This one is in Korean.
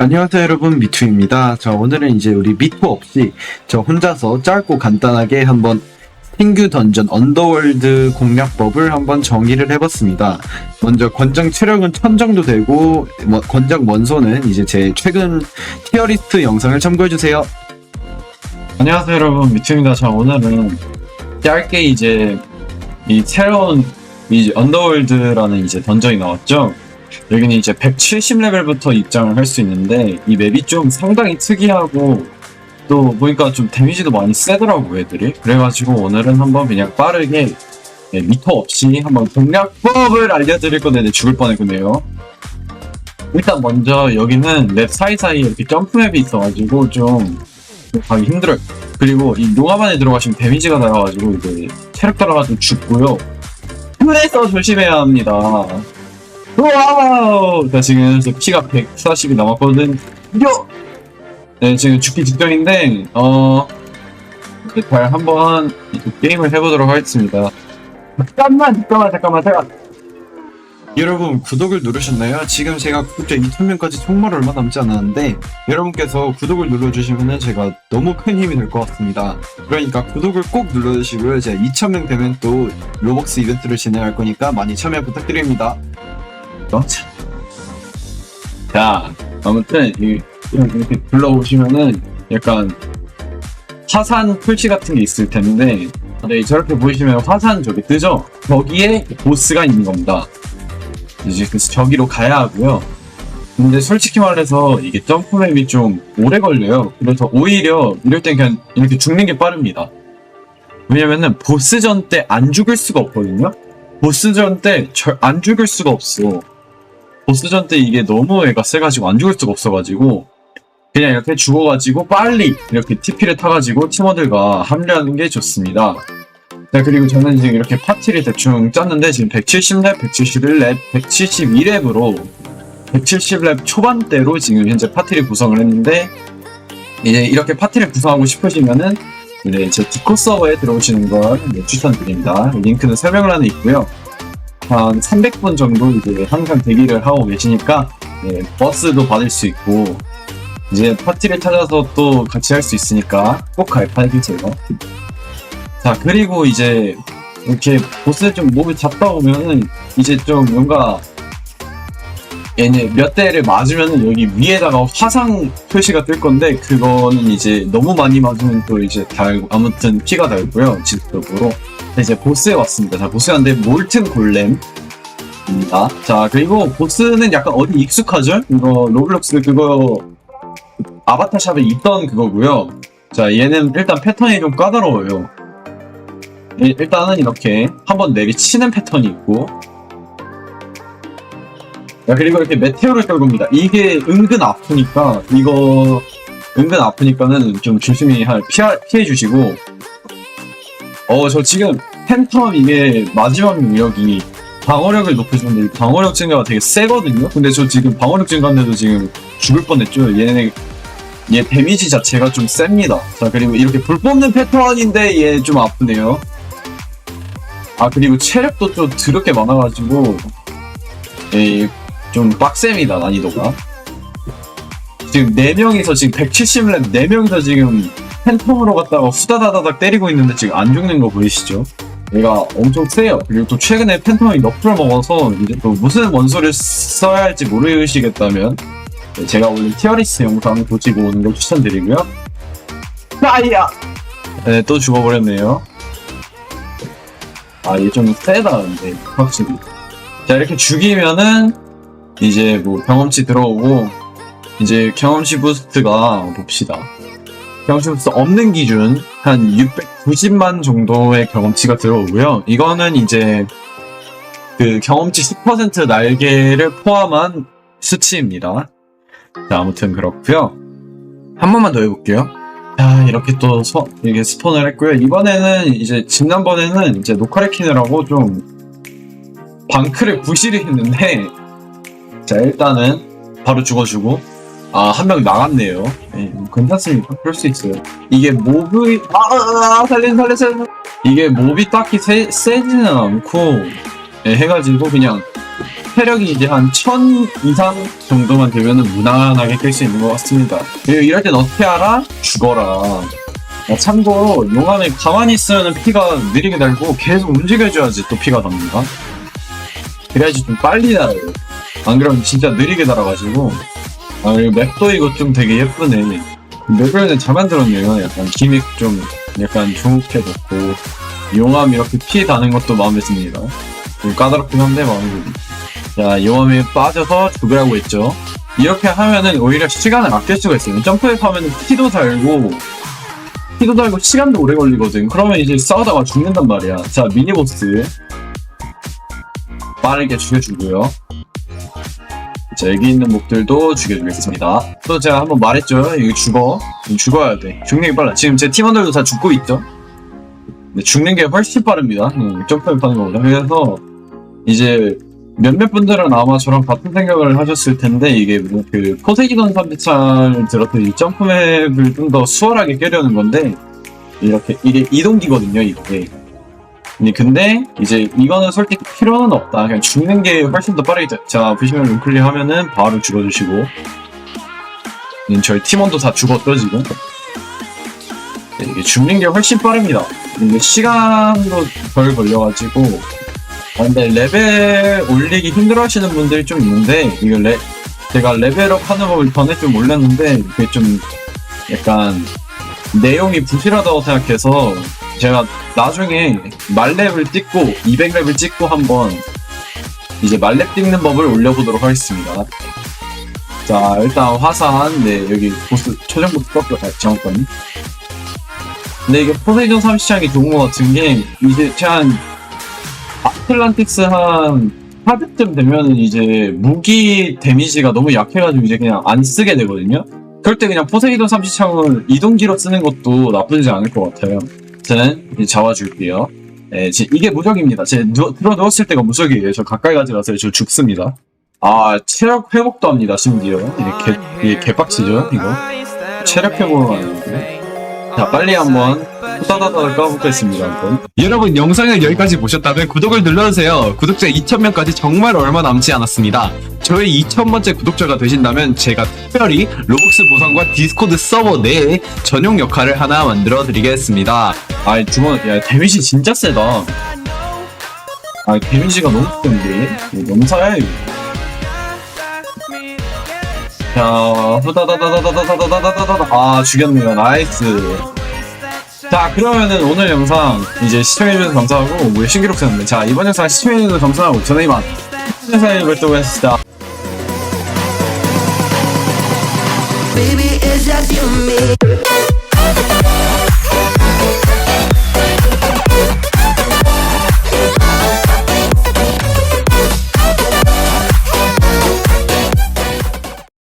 안녕하세요 여러분 미투입니다. 자 오늘은 이제 우리 미투 없이 저 혼자서 짧고 간단하게 한번 신규 던전 언더월드 공략법을 한번 정의를 해봤습니다. 먼저 권장 체력은 1000 정도 되고 뭐, 권장 원소는 이제 제 최근 티어리스트 영상을 참고해주세요. 안녕하세요 여러분 미투입니다. 자 오늘은 짧게 이제 이 새로운 이 언더월드라는 이제 던전이 나왔죠. 여기는 이제 170레벨부터 입장을 할 수 있는데 이 맵이 좀 상당히 특이하고 또 보니까 좀 데미지도 많이 세더라고 애들이. 그래가지고 오늘은 한번 그냥 빠르게 네, 미터 없이 한번 공략법을 알려드릴 건데 네, 죽을 뻔했군요. 일단 먼저 여기는 맵 사이사이에 이렇게 점프 맵이 있어가지고 좀 가기 힘들어요. 그리고 이 용암 안에 들어가시면 데미지가 날아가지고 이제 체력 따라가지고 죽고요. 그래서 조심해야 합니다. 와우! 나 지금 저 피가 140이 남았거든 요. 네, 지금 죽기 직전인데 어, 잘 한번 이 게임을 해보도록 하겠습니다. 잠깐만, 잠깐만, 잠깐만, 제가 여러분 구독을 누르셨나요? 지금 제가 구독자 2000명까지 정말 얼마 남지 않았는데 여러분께서 구독을 눌러주시면 제가 너무 큰 힘이 될 것 같습니다. 그러니까 구독을 꼭 눌러주시고요. 제가 2000명 되면 또 로벅스 이벤트를 진행할 거니까 많이 참여 부탁드립니다. 어? 자, 자, 아무튼 이- 이렇게 둘러보시면은 약간 화산 풀치 같은 게 있을 텐데 네, 저렇게 보시면 화산 저기 뜨죠? 거기에 보스가 있는 겁니다. 이제 그래서 저기로 가야 하고요. 근데 솔직히 말해서 이게 점프맵이 좀 오래 걸려요. 그래서 오히려 이럴 땐 그냥 이렇게 죽는 게 빠릅니다. 왜냐면은 보스전 때 안 죽을 수가 없거든요. 보스전 때 안 죽을 수가 없어. 보스전 때 이게 너무 애가 세가지고 안 죽을 수가 없어가지고 그냥 이렇게 죽어가지고 빨리 이렇게 TP를 타가지고 팀원들과 합류하는 게 좋습니다. 자 그리고 저는 지금 이렇게 파티를 대충 짰는데 지금 170렙, 171렙, 172렙으로 170렙 초반대로 지금 현재 파티를 구성을 했는데 이제 이렇게 파티를 구성하고 싶으시면은 네, 제 디코 서버에 들어오시는 걸 네, 추천드립니다. 링크는 설명란에 있고요. 한 300분 정도 이제 항상 대기를 하고 계시니까 네, 버스도 받을 수 있고 이제 파티를 찾아서 또 같이 할 수 있으니까 꼭 가입해주세요. 자 그리고 이제 이렇게 보스 좀 몸을 잡다 보면은 이제 좀 뭔가 얘네 몇 대를 맞으면은 여기 위에다가 화상 표시가 뜰 건데 그거는 이제 너무 많이 맞으면 또 이제 달고 아무튼 피가 달고요 지속적으로 자, 이제 보스에 왔습니다. 자, 보스에 왔는데 몰튼 골렘입니다. 자, 그리고 보스는 약간 어디 익숙하죠? 이거 로블록스 그거 아바타 샵에 있던 그거고요. 자, 얘는 일단 패턴이 좀 까다로워요. 일- 일단은 이렇게 한번 내리치는 패턴이 있고 자, 그리고 이렇게 메테오를 떨굽니다. 이게 은근 아프니까 이거 은근 아프니까는 좀 조심히 피해 주시고 어, 저 지금 팬텀 이게 마지막 능력이 방어력을 높여주는데 이 방어력 증가가 되게 세거든요? 근데 저 지금 방어력 증가인데도 지금 죽을 뻔했죠? 얘네, 얘 데미지 자체가 좀 셉니다. 자, 그리고 이렇게 불 뽑는 패턴인데 얘 좀 아프네요. 아, 그리고 체력도 좀 드럽게 많아가지고, 예, 좀 빡셉니다, 난이도가. 지금 4명이서 지금 170렙 4명이서 지금 팬텀으로 갔다가 후다다다닥 때리고 있는데 지금 안 죽는 거 보이시죠? 얘가 엄청 세요. 그리고 또 최근에 팬텀이 너프를 먹어서 이제 또 무슨 원소를 써야 할지 모르시겠다면 네, 제가 원래 티어리스 영상 보시고 오는 걸 추천드리고요. 아이야! 네, 또 죽어버렸네요. 아, 얘 좀 세다, 근데, 확실히. 자, 이렇게 죽이면은, 이제 뭐 경험치 들어오고, 이제 경험치 부스트가 봅시다. 경험치 부스트 없는 기준 한 690만 정도의 경험치가 들어오고요. 이거는 이제 그 경험치 10% 날개를 포함한 수치입니다. 자, 아무튼 그렇고요. 한 번만 더 해볼게요. 자, 이렇게 또 서, 이게 스폰을 했고요. 이번에는 이제 지난번에는 이제 노카레키느라고 좀 방크를 부실을 했는데 자, 일단은 바로 죽어주고 아, 한 명 나갔네요. 예, 뭐 괜찮습니다. 그럴 수 있어요. 이게 몹이, 아, 아, 아, 살린, 살린, 살린. 이게 몹이 딱히 세, 세지는 않고, 예, 해가지고 그냥 체력이 이제 한 1000 이상 정도만 되면은 무난하게 깰 수 있는 것 같습니다. 그리고 이럴 땐 어떻게 알아? 죽어라. 어, 참고 용암에 가만히 있으면 피가 느리게 달고 계속 움직여줘야지 또 피가 답니다. 그래야지 좀 빨리 달아요. 안 그러면 진짜 느리게 달아가지고 아 그리고 맵도 이거 좀 되게 예쁘네. 맵을 잘 만들었네요. 약간 기믹 좀 약간 넣고 용암 이렇게 피 다는 것도 마음에 듭니다. 좀 까다롭긴 한데 마음에 듭니다. 자 용암에 빠져서 죽으라고 했죠. 이렇게 하면은 오히려 시간을 아낄 수가 있어요. 점프에 하면은 피도 달고 피도 달고 시간도 오래 걸리거든. 그러면 이제 싸우다가 죽는단 말이야. 자 미니보스 빠르게 죽여주고요. 자 여기 있는 몹들도 죽여주겠습니다. 또 제가 한번 말했죠. 이거 죽어. 죽어야 돼. 죽는 게 빨라. 지금 제 팀원들도 다 죽고 있죠. 근데 죽는 게 훨씬 빠릅니다. 음, 점프를 하는 것보다. 그래서 이제 몇몇 분들은 아마 저랑 같은 생각을 하셨을 텐데 이게 뭐그 포세이돈 삼비창을 들었더니 이 점프맵을 좀 더 수월하게 깨려는 건데 이렇게 이게 이동기거든요 이게 근데, 근데 이제 이거는 솔직히 필요는 없다. 그냥 죽는 게 훨씬 더 빠르게 자- 자 보시면 룸클릭 하면은 바로 죽어주시고. 음, 저희 팀원도 다 죽었죠 지금? 네, 이게 죽는 게 훨씬 빠릅니다. 이게 시간도 덜 걸려가지고. 아, 근데 레벨 올리기 힘들어 하시는 분들이 좀 있는데, 이거 레, 제가 레벨업 하는 법을 전에 좀 몰랐는데, 그게 좀 약간 내용이 부실하다고 생각해서, 제가 나중에 말렙을 찍고, 200렙을 찍고 한번 이제 말렙 찍는 법을 올려보도록 하겠습니다. 자, 일단 화산, 네, 여기 보스, 최종 보스 꺾여, 아, 정확히. 근데 이게 포세이돈 3시장이 좋은 것 같은 게, 이제 제가 한 아틀란티스 한 400점 되면 이제 무기 데미지가 너무 약해가지고 이제 그냥 안 쓰게 되거든요. 그럴 때 그냥 포세이돈 삼시창을 이동기로 쓰는 것도 나쁘지 않을 것 같아요. 저는 잡아줄게요. 예, 지- 이게 무적입니다. 제 누, 들어 누웠을 때가 무적이에요. 저 가까이 가지 마세요. 저 죽습니다. 아 체력 회복도 합니다. 심지어 이게 개 이게 개빡치죠 이거. 체력 회복을 하는데. 자 빨리 한번 후다다다 까보겠습니다. 한번. 여러분 영상을 여기까지 보셨다면 구독을 눌러주세요. 구독자 2,000명까지 정말 얼마 남지 않았습니다. 저희 2,000번째 구독자가 되신다면 제가 특별히 로벅스 보상과 디스코드 서버 내에 전용 역할을 하나 만들어 드리겠습니다. 아이 주먹 야 데미지 진짜 세다 아 데미지가 너무 센데 이거 너무 사야 이거 자 후다다다다다다다다다다다 아 죽였네요. 나이스. 자 그러면은 오늘 영상 이제 시청해주셔서 감사하고 우리 신기록 세웠는데 자 이번 영상 시청해주셔서 감사하고 저는 이만. 영상에 뵙도록 하겠습니다. Baby, it's just you and me.